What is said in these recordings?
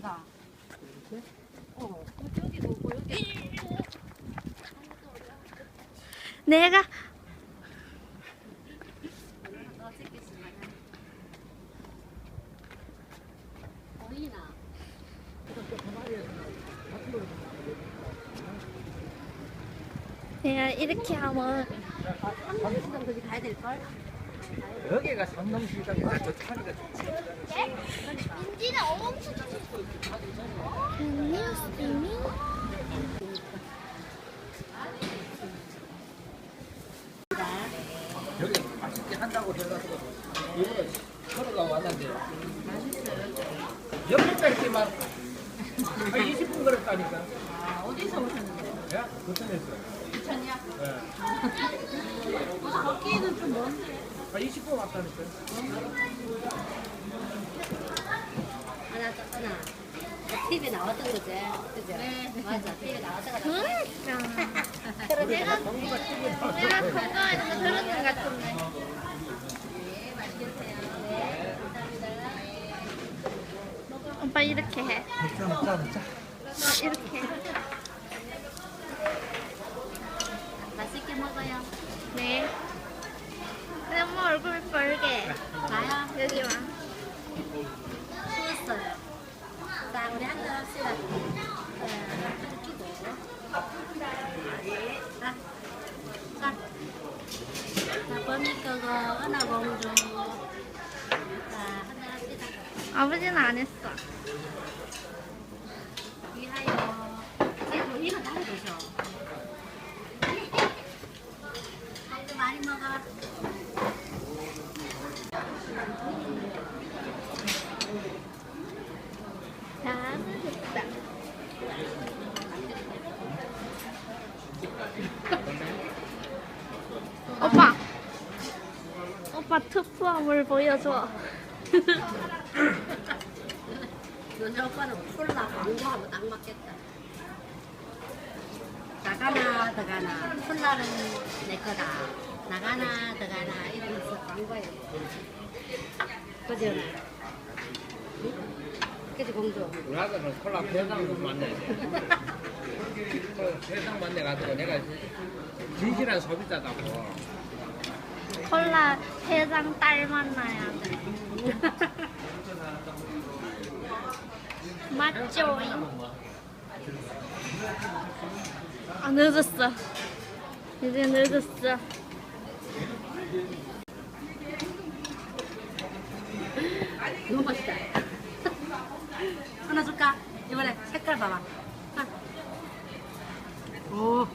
가. 내가 내가 이렇게 하면 아, 한번 가야 될걸? 여기가 삼성시장이다. 저 차리가 인지는 엄청 뉴스미 여기 맛있게 한다고 해가서 이번에 서로가 왔는데 여기까지만 한 20분 걸었다니까. 아, 어디서 오셨는데? 야, 고생했어요. 부천이야? 예. 거기는 좀 먼데. 한 20분 왔다니까요. 하나, 하나. TV에 나왔던 거지? 그죠? 네. 맞아. TV에 나왔다가 그러니까 그래 내가 내가 건강해서 그런 것 같은데 네, 맛있게 드세요. 네, 감사합니다. 오빠 이렇게 해. 어, 이렇게 먹어요. 네 내 엄마 얼굴 빨개 나요? 여기 와 추웠어요. 자, 우리 한잔 합시다. 자, 끼고. 자, 자. 자, 범이 거고, 은하 공주. 자, 한잔 합시다. 아버지는 안 했어 위하여. 이거, 이거 다 드셔. 공주 많이 먹어. 다 먹었다 오빠 오빠 특수함을 보여줘 너네 오빠는 콜라 광고하면 딱 맞겠다. 나가나 더가나 콜라는 내 거다. 나가나 더가나 이러면서 광고해. 그지 나 그지 공주. 우리 아들은 콜라 대상 만나야 돼. 그 대상 만나 가지고 내가 진실한 소비자다고. 콜라 회장 딸 만나야 돼 맞죠? 아 늦었어 이제 늦었어 너무 맛있다. 하나 줄까? 이번에 색깔 봐봐. 아. 오.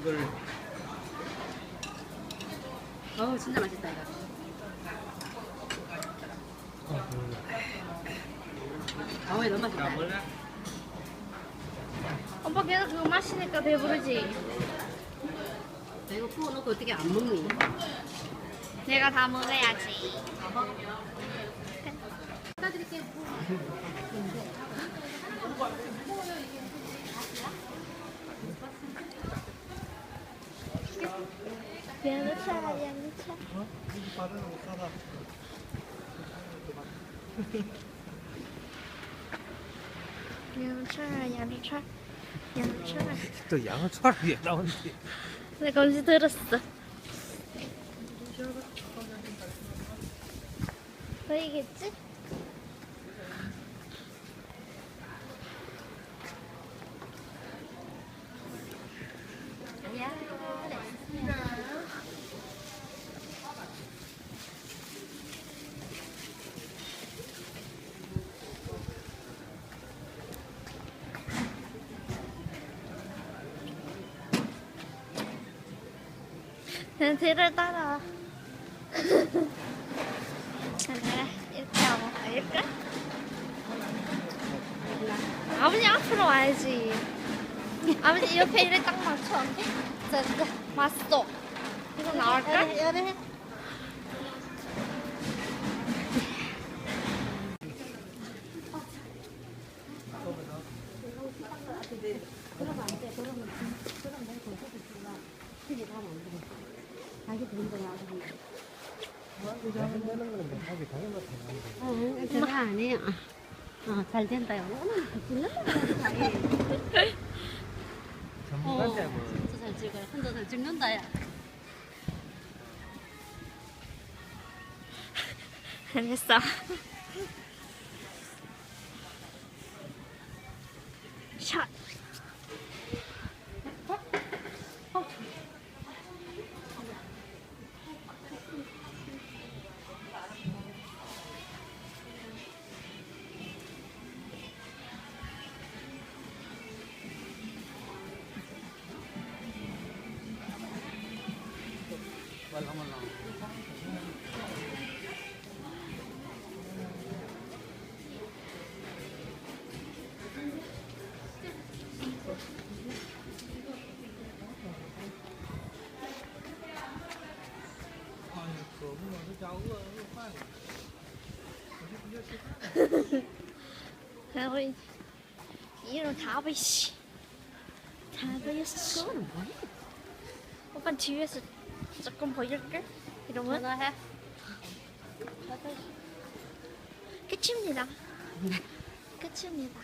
저걸 어우 진짜 맛있다 이거. 어우 너무 맛있다. 오빠 계속 그거 마시니까 배부르지? 이거 구워놓고 어떻게 안 먹니? 내가 다 먹어야지 사드릴게요. 양차 양차 양차 양차 양차 또 양을 차라리 나오는데. 내가 언제 들었어 보이겠지? 그냥 뒤를 따라와. 그래 이렇게 하고 갈까? 아버지 앞으로 와야지. 아버지 옆에 이를 딱 맞춰. 자, 자, 맞어 이거 나올까? 어, 제가 안 해요. 어, 잘 된다요. 전문가인데 뭐. 진짜 잘 찍어요. 혼자 잘 찍는다, 야. 알겠어. 샷. 말랑말랑. 다 보이시. 다 보였어. 그거는 뭐야? 오빠 뒤에서 조금 보일까? 이러면 전화해. 끝입니다. 끝입니다.